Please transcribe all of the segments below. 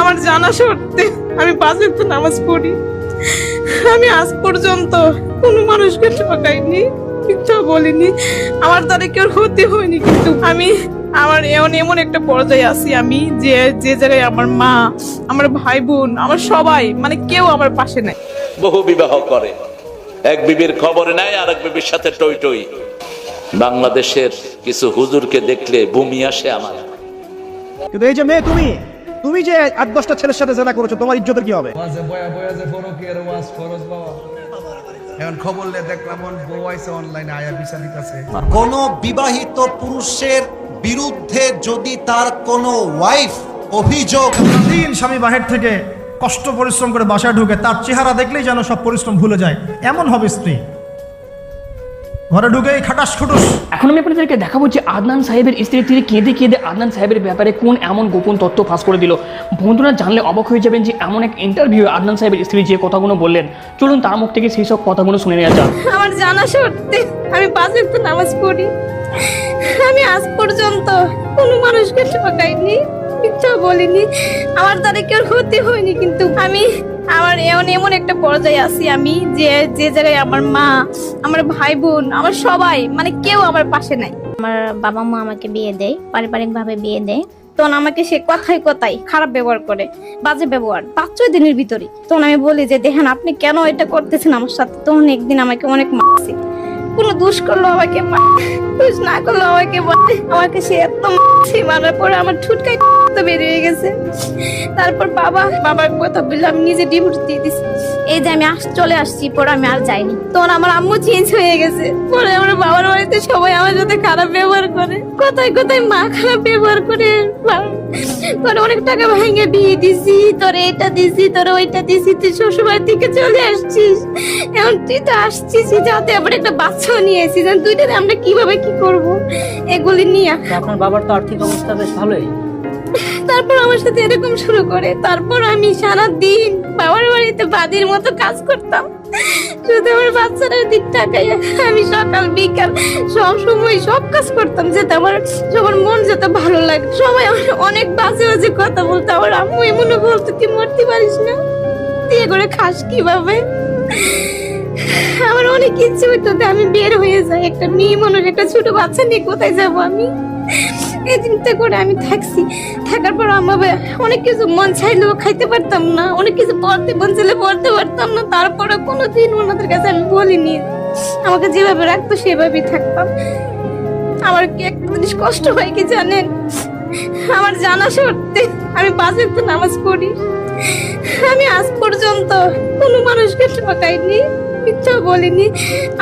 আমার জানা সত্ত্বে আমি পাঁচ তো নামাজ পড়ি। আমি আজ পর্যন্ত কোনো মানুষকে ঠকাইনি মিথ্যা বলিনি। আমার দ্বারা কেউ ক্ষতি হয়নি কিন্তু আমি আমার এমন এমন একটা পর্যায়ে আছি আমি যে যে জায়গায় আমার মা আমার ভাই বোন আমার সবাই মানে কেউ আমার পাশে নাই। বহু বিবাহ করে। এক বিবির খবর নেয় আর এক বিবির সাথে টই টই। বাংলাদেশের কিছু হুজুরকে দেখলে বমি আসে আমার। কিন্তু এই যে মেয়ে তুমি তুমি যে আট দশটা ছেলের সাথে জেনা করেছ তোমার ইজ্জতের কি হবে? এখন খবর দেখলাম বউ আইছে অনলাইনে আয়া বিচার দিতেছে। কোন বিবাহিত পুরুষের বিরুদ্ধে যদি তার কোনো ওয়াইফ অভিযোগ দিন স্বামী বাহির থেকে কষ্ট পরিশ্রম করে বাসায় ঢুকে তার চেহারা দেখলেই যেন সব পরিশ্রম ভুলে যায়। এমন হবে স্ত্রী। ঘরে ঢুকে খাটাস খুটুস। এখন আমি আপনাদেরকে দেখাবো যে আদনান সাহেবের স্ত্রী তিনি কেঁদে কেঁদে আদনান সাহেবের ব্যাপারে কোন এমন গোপন তথ্য ফাঁস করে দিল। বন্ধুরা জানলে অবাক হয়ে যাবেন যে এমন এক ইন্টারভিউ আদনান সাহেবের স্ত্রী যে কথাগুলো বললেন। চলুন তার মুখ থেকে সেই সব কথাগুলো শুনে নেওয়া যাক। আমার জানা সত্ত্বে আমি পাঁচ একটু নামাজ পড়ি। আমি আজ পর্যন্ত কোনো মানুষকে ঠকাইনি মিথ্যা বলিনি। আমার দ্বারা কেউ ক্ষতি হয়নি কিন্তু আমি আমার এমন এমন একটা পর্যায়ে আছি আমি যে যে জায়গায় আমার মা আমার ভাই বোন আমার সবাই মানে কেউ আমার পাশে নাই। আমার বাবা মা আমাকে বিয়ে দেয় পারিবারিক ভাবে বিয়ে দেয়। তখন আমাকে সে কথায় কথায় খারাপ ব্যবহার করে বাজে ব্যবহার পাঁচ ছয় দিনের ভিতরে। তখন আমি বলি যে দেখেন আপনি কেন এটা করতেছেন আমার সাথে? তখন একদিন আমাকে অনেক মারছে। কোনো দোষ করল আমাকে দোষ না করল আমাকে। আমাকে সে এত মারছে মারার পরে আমার ঠুটকাই তো বেরিয়ে গেছে। তারপর বাবা, বাবার কথা বললে, আমি নিজে ডিভোর্স দিয়ে দিছি। এই যে আমি আস চলে আসছি, পরে আমি আর যাইনি। তখন আমার আম্মু চেঞ্জ হয়ে গেছে। পরে আমার বাবার বাড়িতে সবাই আমার সাথে খারাপ ব্যবহার করে। কোথায় কোথায় মা খারাপ ব্যবহার করে। তোর অনেক টাকা ভেঙে বিয়ে দিছি, তোর এটা দিছি, তোর ওইটা দিছি, তুই শ্বশুরবাড়ি থেকে চলে আসছিস। এখন তুই তো আসছিস যাতে আবার একটা বাচ্চাও নিয়ে এসেছিস। দুইটাতে আমরা কীভাবে কি করব? এগুলি নিয়ে আপনার বাবার তো আর্থিক অবস্থা বেশ ভালোই। তারপর আমার সাথে এরকম শুরু করে। তারপর আমি সারা দিন বাবার বাড়িতে বাদির মতো কাজ করতাম। শুধু আমার বাচ্চাদের দিক টাকাই আমি সকাল, বিকাল সব সময় সব কাজ করতাম যাতে আমার সবার মন যাতে ভালো লাগে। সবাই আমার অনেক বাজে বাজে কথা বলতো। আমার আম্মু এমনও বলতো, তুই মরতে পারিস না। বিয়ে করে খাস কীভাবে? আমার অনেক ইচ্ছে হইতো আমি বের হয়ে যাই। একটা মেয়ে মানুষ একটা ছোট বাচ্চা নিয়ে কোথায় যাব আমি? এই চিন্তা করে আমি থাকছি। থাকার পর আমার অনেক কিছু মন চাইলেও খাইতে পারতাম না, অনেক কিছু পড়তে মন চাইলে পড়তে পারতাম না। তারপরে কোনোদিন ওনাদের কাছে আমি বলিনি, আমাকে যেভাবে রাখতো সেভাবেই থাকতাম। আমার কি একটা জিনিস কষ্ট হয় কি জানেন? আমার জানা সত্ত্বে আমি পাঁচ তো নামাজ পড়ি। আমি আজ পর্যন্ত কোনো মানুষকে ঠকাইনি, মিথ্যা বলিনি।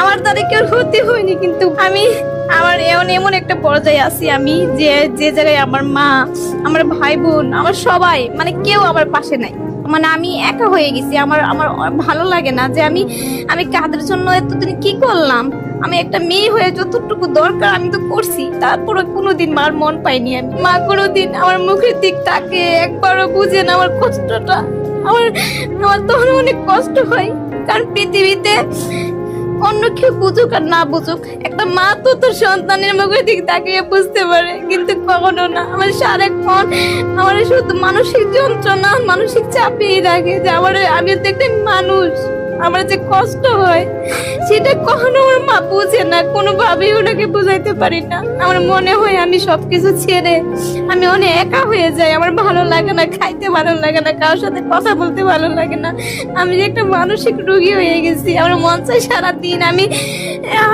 আমার দ্বারা কেউ ক্ষতি হয়নি কিন্তু আমি আমার এমন এমন একটা পর্যায়ে আছি আমি যে যে জায়গায় আমার মা, আমার ভাই বোন, আমার সবাই মানে কেউ আমার পাশে নাই। মানে আমি একা হয়ে গেছি। আমার আমার ভালো লাগে না যে আমি আমি কাদের জন্য এতদিন কি করলাম? আমি একটা মেয়ে হয়ে যতটুকু দরকার আমি তো করছি। তারপরে কোনোদিন মার মন পাইনি আমি। মা কোনোদিন আমার মুখের দিক তাকে একবারও বুঝে না আমার কষ্টটা। আমার আমার তখন অনেক কষ্ট হয়। কারণ পৃথিবীতে অন্য কেউ বুঝুক আর না বুঝুক, একটা মা তো তোর সন্তানের মুখের দিক তাকিয়ে বুঝতে পারে, কিন্তু কখনো না। আমার সারাক্ষণ আমার শুধু মানসিক যন্ত্রণা, মানসিক চাপিয়ে রাখে যে আমার আমি তো একটা মানুষ। আমার যে কষ্ট হয়, সেটা কখনো আমার মা বুঝে না, কোনোভাবেই ওনাকে বোঝাইতে পারি না। আমার মনে হয় আমি সব কিছু ছেড়ে আমি অনেক একা হয়ে যাই। আমার ভালো লাগে না, খাইতে ভালো লাগে না, কারোর সাথে কথা বলতে ভালো লাগে না। আমি যে একটা মানসিক রোগী হয়ে গেছি। আমার মন চাই সারাদিন আমি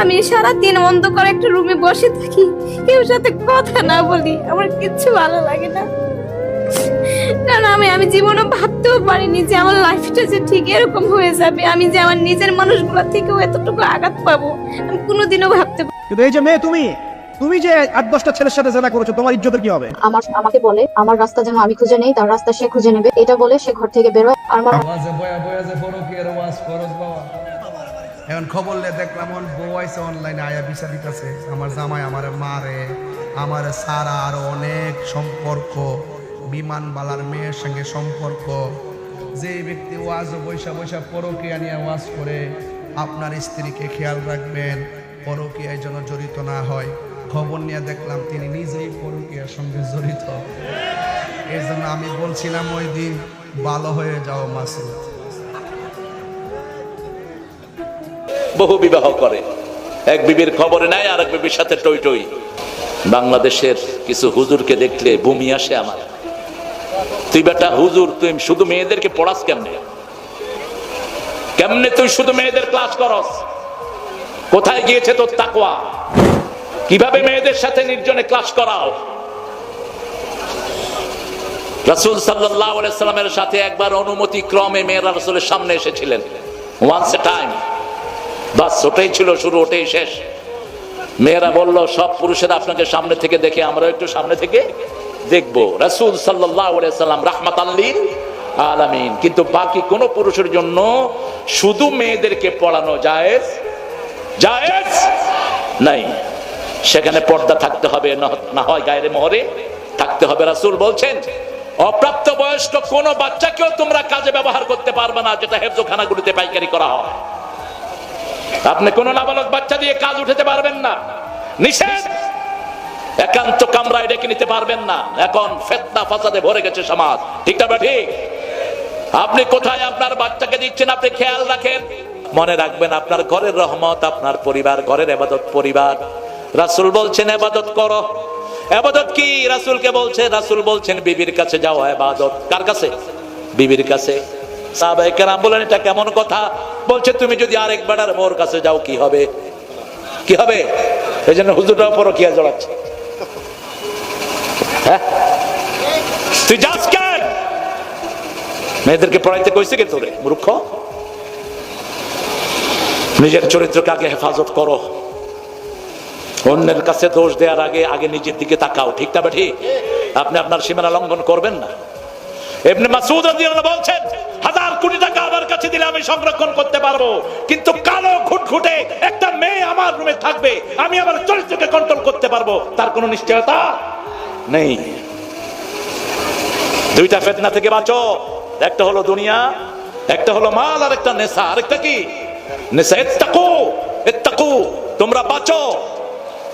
আমি সারাদিন অন্ধকার একটা রুমে বসে থাকি, কেউ সাথে কথা না বলি। আমার কিচ্ছু ভালো লাগে না। আমি আমি জীবনে ভাবতেও পারিনি যে আমার লাইফটা যে ঠিক এরকম হয়ে যাবে। আমি যে আমার নিজের মানুষগুলো থেকেও এতটুকু আঘাত পাবো আমি কোনোদিনও ভাবতে কিন্তু এই যে মেয়ে তুমি তুমি যে আট দশটা ছেলের সাথে জেনা করেছ তোমার ইজ্জতের কি হবে? আমার আমাকে বলে আমার রাস্তা যেন আমি খুঁজে নেই তার রাস্তা সে খুঁজে নেবে। এটা বলে সে ঘর থেকে বেরোয়। আর আমার বয়া বয়া যে ফরকের ওয়াজ ফরজ বাবা। এখন খবর লে দেখলাম ওর বউ আইছে অনলাইনে আয়া বিচার দিতেছে। আমার জামাই আমার মারে আমার সারা আরও অনেক সম্পর্ক। বিমানবালার মেয়ের সঙ্গে সম্পর্ক। যে ব্যক্তি ওয়াজ বৈশা বৈশা পরকিয়া নিয়ে ওয়াজ করে, আপনার স্ত্রীকে খেয়াল রাখবেন পরকিয়ায় যেন জড়িত না হয়। খবর নিয়ে দেখলাম তিনি নিজেই পরকিয়ার সঙ্গে জড়িত। এই জন্য আমি বলছিলাম ওই দিন, ভালো হয়ে যাও মাসুদ। বহু বিবাহ করে। এক বিবির খবরে নাই আর এক বিবির সাথে টই টই বাংলাদেশের কিছু হুজুরকে দেখলে বমি আসে আমার। তুই বেটা হুজুর, তুই শুধু মেয়েদেরকে পড়াস কেমনে? কেমনে তুই শুধু মেয়েদের ক্লাস করস? কোথায় গিয়েছে তোর তাকওয়া? কীভাবে মেয়েদের সাথে নির্জনে ক্লাস করাও? রাসূল সাল্লামের সাথে একবার অনুমতি ক্রমে মেয়েরা রাসূলের সামনে এসেছিলেন। ওয়ান্স এ টাইম বাস, ওটাই ছিল শুরু, ওটাই শেষ। মেয়েরা বলল, সব পুরুষেরা আপনাকে সামনে থেকে দেখে আমরা একটু সামনে থেকে দেখব। রাসূল সাল্লাম রাহমাত আল্লিল আলামিন। কিন্তু বাকি কোন পুরুষের জন্য শুধু মেয়েদেরকে পড়ানো জায়েজ? জায়েজ নাই। সেখানে পর্দা থাকতে হবে, না- না হয় গায়ের মোহরে থাকতে হবে। রাসূল বলছেন, অপ্রাপ্ত বয়স্ক কোন বাচ্চাকেও তোমরা কাজে ব্যবহার করতে পারবে না, যেটা হেফজোখানাগুলিতে পাইকারি করা হয়। আপনি কোন নাবালক বাচ্চা দিয়ে কাজ উঠাতে পারবেন না। নিষেধ! একান্ত কামরায় ডেকে নিতে পারবেন না। এখন ফেতনা ফাসাদে ভরে গেছে সমাজ। ঠিক না ঠিক। আপনি কোথায় আপনার বাচ্চাকে দিচ্ছেন? আপনি খেয়াল রাখেন। মনে রাখবেন, আপনার ঘরের রহমত, আপনার পরিবার, ঘরের এবাদত পরিবার। রাসূল বলছেন, এবাদত করো। এবাদত কি? রাসূলকে বলছে, রাসূল বলছেন, বিবির কাছে যাও, এবাদত। কার কাছে? বিবির কাছে। সাহাবায়ে বলেন, এটা কেমন কথা? বলছে, তুমি যদি আরেক বেড়ার মোর কাছে যাও, কি হবে? কি হবে? এই জন্য হুজুরটাও পরকিয়া জড়াচ্ছে। হ্যাঁ? তুই যাস কেন? মেয়েদেরকে পড়াইতে কইছে কে তোরে, মূর্খ? নিজের চরিত্রকে আগে হেফাজত করো। অন্যের কাছে দোষ দেওয়ার আগে আগে নিজের দিকে তাকাও, ঠিক না ঠিক আপনি আপনার সীমানা লঙ্ঘন করবেন না। এমনি মাসুদ বলছেন, হাজার কোটি টাকা আমার কাছে দিলে আমি সংরক্ষণ করতে পারব, কিন্তু কালো ঘুটঘুটে একটা মেয়ে আমার রুমে থাকবে, আমি আমার চরিত্রকে কন্ট্রোল করতে পারব, তার কোনো নিশ্চয়তা? নেই। দুইটা ফেতনা থেকে বাঁচো। একটা হলো দুনিয়া, একটা হলো মাল আর একটা নেশা। আরেকটা কি? নেশা। এত্তাকু এত্তাকু, তোমরা বাঁচো।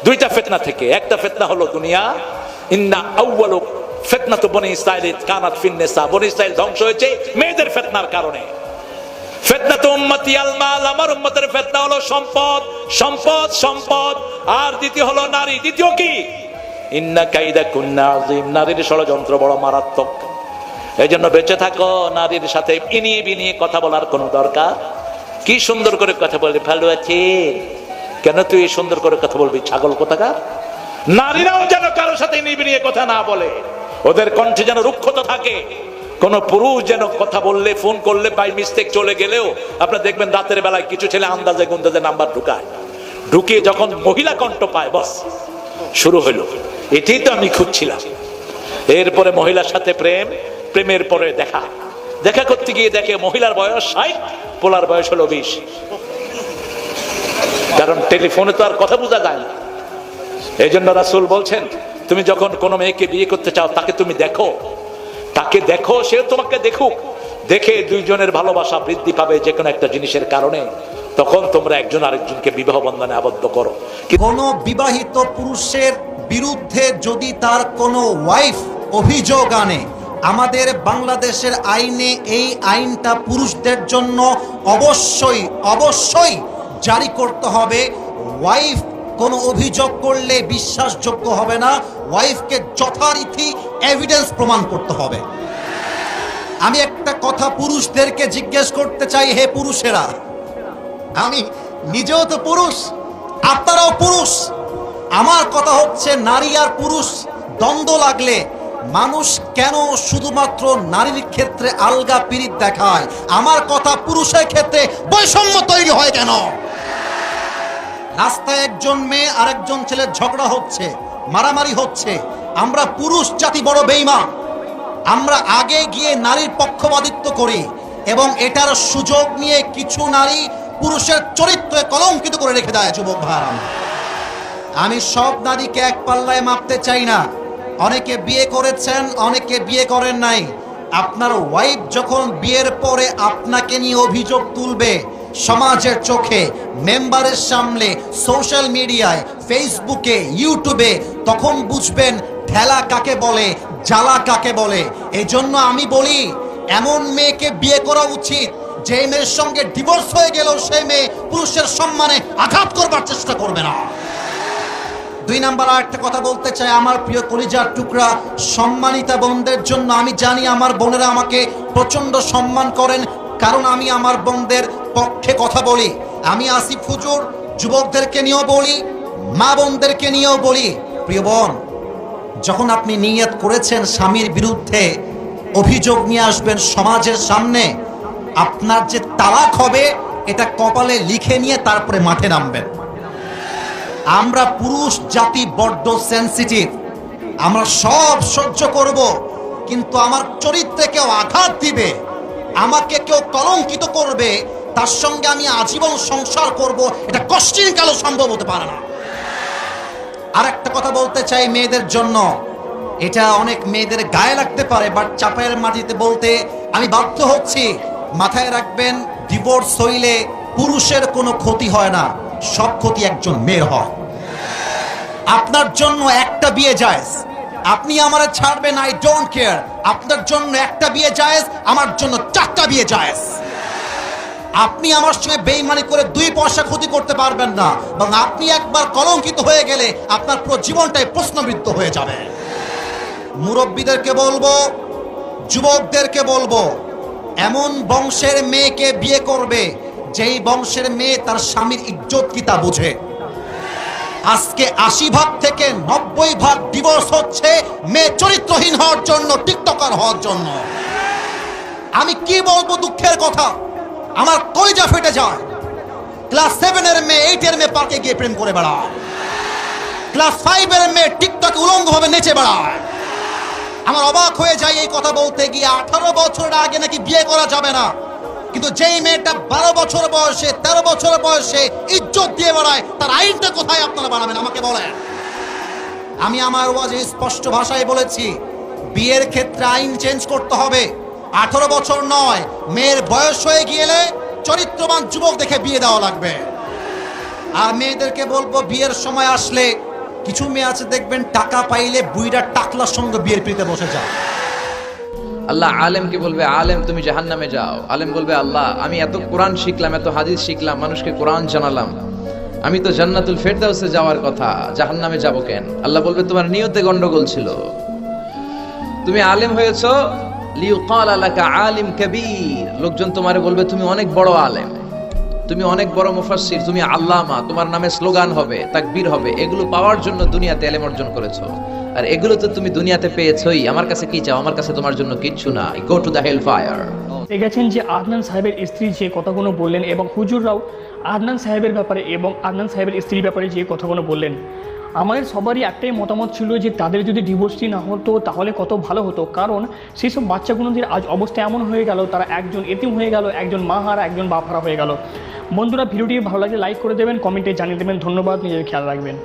দুইটা ফেতনা থেকে। একটা ফেতনা হলো দুনিয়া। ইন্না আউয়ালু ফেতনা তো বনি ইসরাইল কানাত ফিন নেশা। বনি ইসরাইল ধ্বংস হয়েছে মেয়েদের ফেতনার কারণে। ফেতনা তো উম্মতি আল মাল। আমার উম্মতের ফেতনা হলো সম্পদ। সম্পদ সম্পদ। আর দ্বিতীয় হলো নারী। দ্বিতীয় কি? ইন্না কাইদা কুন্না আজিম নারীর ষড়যন্ত্র বড় মারাত্মক। এই জন্য বেঁচে থাকো, নারীর সাথে ইনিয়ে বিনিয়ে কথা বলার কোনো দরকার? কি সুন্দর করে কথা বলে ভালো আছে। কেন তুই সুন্দর করে কথা বলবি, ছাগল কোথাকার? নারীরাও যেন কারোর সাথে ইনিয়ে কথা না বলে। ওদের কণ্ঠে যেন রুক্ষতা থাকে। কোন পুরুষ যেন কথা বললে, ফোন করলে, বাই মিস্টেক চলে গেলেও আপনার দেখবেন রাতের বেলায় কিছু ছেলে আন্দাজে গুন্দাজে নাম্বার ঢুকায়। ঢুকিয়ে যখন মহিলা কণ্ঠ পায়, বস, শুরু হইল। এটাই তো আমি খুঁজছিলাম। এরপরে মহিলার সাথে প্রেম, প্রেমের পরে দেখা। দেখা করতে গিয়ে দেখে মহিলার বয়স ষাট, পোলার বয়স হলো বিশ। কারণ টেলিফোনে তো আর কথা বোঝা যায় না। এই জন্য রাসুল বলছেন, তুমি যখন কোনো মেয়েকে বিয়ে করতে চাও, তাকে তুমি দেখো। তাকে দেখো, সে তোমাকে দেখুক। দেখে দুইজনের ভালোবাসা বৃদ্ধি পাবে যে কোনো একটা জিনিসের কারণে। তখন তোমরা একজন আরেকজনকে বিবাহ বন্ধনে আবদ্ধ করো। কোনো বিবাহিত পুরুষের বিরুদ্ধে যদি তার কোনো ওয়াইফ অভিযোগ আনে, আমাদের বাংলাদেশের আইনে এই আইনটা পুরুষদের জন্য অবশ্যই অবশ্যই জারি করতে হবে। ওয়াইফ কোনো অভিযোগ করলে বিশ্বাসযোগ্য হবে না। ওয়াইফকে যথারীতি এভিডেন্স প্রমাণ করতে হবে। আমি একটা কথা পুরুষদেরকে জিজ্ঞেস করতে চাই, হে পুরুষেরা। আমি নিজেও তো পুরুষ, আপনারাও পুরুষ। আমার কথা হচ্ছে, নারী আর পুরুষ দ্বন্দ্ব লাগলে মানুষ কেন শুধুমাত্র নারীর ক্ষেত্রে আলগা পিরিত দেখায়? আমার কথা পুরুষের ক্ষেত্রে বৈষম্য তৈরি হয় কেন? রাস্তায় একজন মেয়ে আরেকজন ছেলের ঝগড়া হচ্ছে, মারামারি হচ্ছে। আমরা পুরুষ জাতি বড় বেইমান আমরা আগে গিয়ে নারীর পক্ষপাতিত্ব করি এবং এটার সুযোগ নিয়ে কিছু নারী পুরুষের চরিত্রে কলঙ্কিত করে রেখে দেয়, যুবক ভাই আমি সব নারীকে এক পাল্লায় মাপতে চাই না। অনেকে বিয়ে করেছেন, অনেকে বিয়ে করেন নাই। আপনার ওয়াইফ যখন বিয়ের পরে আপনাকে নিয়ে অভিযোগ তুলবে, সমাজের চোখে, মেম্বারের সামনে সোশ্যাল মিডিয়ায় ফেসবুকে ইউটিউবে তখন বুঝবেন ঠেলা কাকে বলে, জ্বালা কাকে বলে। এই জন্য আমি বলি, এমন মেয়েকে বিয়ে করা উচিত যে মেয়ের সঙ্গে ডিভোর্স হয়ে গেলেও সেই মেয়ে পুরুষের সম্মানে আঘাত করবার চেষ্টা করবে না। দুই নাম্বার আর একটা কথা বলতে চাই, আমার প্রিয় কলিজার টুকরা, সম্মানিতা বোনদের জন্য আমি জানি আমার বোনেরা আমাকে প্রচণ্ড সম্মান করেন, কারণ আমি আমার বোনদের পক্ষে কথা বলি। আমি আসিফ হুজুর যুবকদেরকে নিয়েও বলি, মা বোনদেরকে নিয়েও বলি। প্রিয় বোন, যখন আপনি নিয়ত করেছেন স্বামীর বিরুদ্ধে অভিযোগ নিয়ে আসবেন সমাজের সামনে, আপনার যে তালাক হবে, এটা কপালে লিখে নিয়ে তারপরে মাঠে নামবেন। আমরা পুরুষ, জাতি বড্ড সেন্সিটিভ আমরা সব সহ্য করব, কিন্তু আমার চরিত্রে কেউ আঘাত দিবে, আমাকে কেউ কলঙ্কিত করবে, তার সঙ্গে আমি আজীবন সংসার করব, এটা কষ্টিন কালো সম্ভব হতে পারে না। আর একটা কথা বলতে চাই মেয়েদের জন্য। এটা অনেক মেয়েদের গায়ে লাগতে পারে বাট চাপায়ের মাটিতে বলতে আমি বাধ্য হচ্ছি, মাথায় রাখবেন ডিভোর্স হইলে পুরুষের কোনো ক্ষতি হয় না, সব ক্ষতি একজন মেয়ের হয়। আপনার জন্য একটা বিয়ে জায়েজ। আপনি আমারে ছাড়বেন আই ডোন্ট কেয়ার আপনার জন্য একটা বিয়ে জায়েজ, আমার জন্য চারটা বিয়ে জায়েজ। আপনি আমার সঙ্গে বেইমানি করে দুই পয়সা ক্ষতি করতে পারবেন না, এবং আপনি একবার কলঙ্কিত হয়ে গেলে আপনার পুরো জীবনটাই প্রশ্নবিদ্ধ হয়ে যাবে। মুরব্বীদেরকে বলব, যুবকদেরকে বলব, এমন বংশের মেয়েকে বিয়ে করবে, যেই বংশের মেয়ে তার স্বামীর ইজ্জত কি তা বুঝে। আজকে আশি ভাগ থেকে নব্বই ভাগ ডিভোর্স হচ্ছে, মেয়ে চরিত্রহীন হওয়ার জন্য, টিকটকার হওয়ার জন্য। আমি কি বলব দুঃখের কথা? আমার কলিজা ফেটে যায়। ক্লাস সেভেনের মেয়ে এইটের মেয়ে পার্কে গিয়ে প্রেম করে বেড়ায়। ক্লাস ফাইভের মেয়ে টিকটকে উলঙ্গ ভাবে নেচে বেড়ায়। আমার অবাক হয়ে যায় এই কথা বলতে গিয়ে আঠারো বছরের আগে নাকি বিয়ে করা যাবে না। কিন্তু যেই মেয়েটা বারো বছর বয়সে, তেরো বছর বয়সে ইজ্জত দিয়ে বেড়ায়, তার আইনটা কোথায় আপনারা বানাবেন? আমাকে বলেন। আমি আমার ওয়াজে স্পষ্ট ভাষায় বলেছি, বিয়ের ক্ষেত্রে আইন চেঞ্জ করতে হবে। আঠারো বছর নয়, মেয়ের বয়স হয়ে গেলে চরিত্রবান যুবক দেখে বিয়ে দেওয়া লাগবে। আর মেয়েদেরকে বলব, বিয়ের সময় আসলে কিছু মেয়ে আছে, দেখবেন টাকা পাইলে বুইরা টাকলার সঙ্গে বিয়ের পিড়িতে বসে যায়। আল্লাহ আলেমকে বলবে? আলেম, তুমি জাহান নামে যাও। আলেম বলবে, আল্লাহ, আমি এত কোরআন শিখলাম, এত হাদিস শিখলাম, মানুষকে কোরআন জানালাম। আমি তো জান্নাতুল ফেরদাউসে যাওয়ার কথা জাহান নামে যাব কেন? আল্লাহ বলবে, তোমার নিয়তে গন্ডগোল ছিল। তুমি আলেম হয়েছো, লিউকাল আলাকা আলিম কবির। লোকজন তোমারে বলবে, তুমি অনেক বড় আলেম। তুমি অনেক বড় মুফাসসির, তুমি আল্লামা, তোমার নামে স্লোগান হবে, তাকবীর হবে, এগুলো পাওয়ার জন্য দুনিয়াতে এলেম অর্জন করেছ। আর এগুলো তো তুমি দুনিয়াতে পেয়েছোই, আমার কাছে কি চাও? আমার কাছে তোমার জন্য কিচ্ছু না go to the hell fire গেছেন যে আদনান সাহেবের স্ত্রী যে কথাগুলো বললেন এবং হুজুররাও আদনান সাহেবের ব্যাপারে এবং আদনান সাহেবের স্ত্রীর ব্যাপারে যে কথাগুলো বললেন। আমাদের সবারই একটাই মতামত ছিল যে তাদের যদি ডিভোর্সটি না হতো, তাহলে কত ভালো হতো। কারণ সেই সব বাচ্চাগুলোদের আজ অবস্থা এমন হয়ে গেল, তারা একজন এতিম হয়ে গেল, একজন মা হারা একজন বাপ হারা হয়ে গেল। বন্ধুরা ভিডিওটি ভালো লাগলে লাইক করে দেবেন কমেন্টে জানিয়ে দেবেন। ধন্যবাদ নিজের খেয়াল রাখবেন।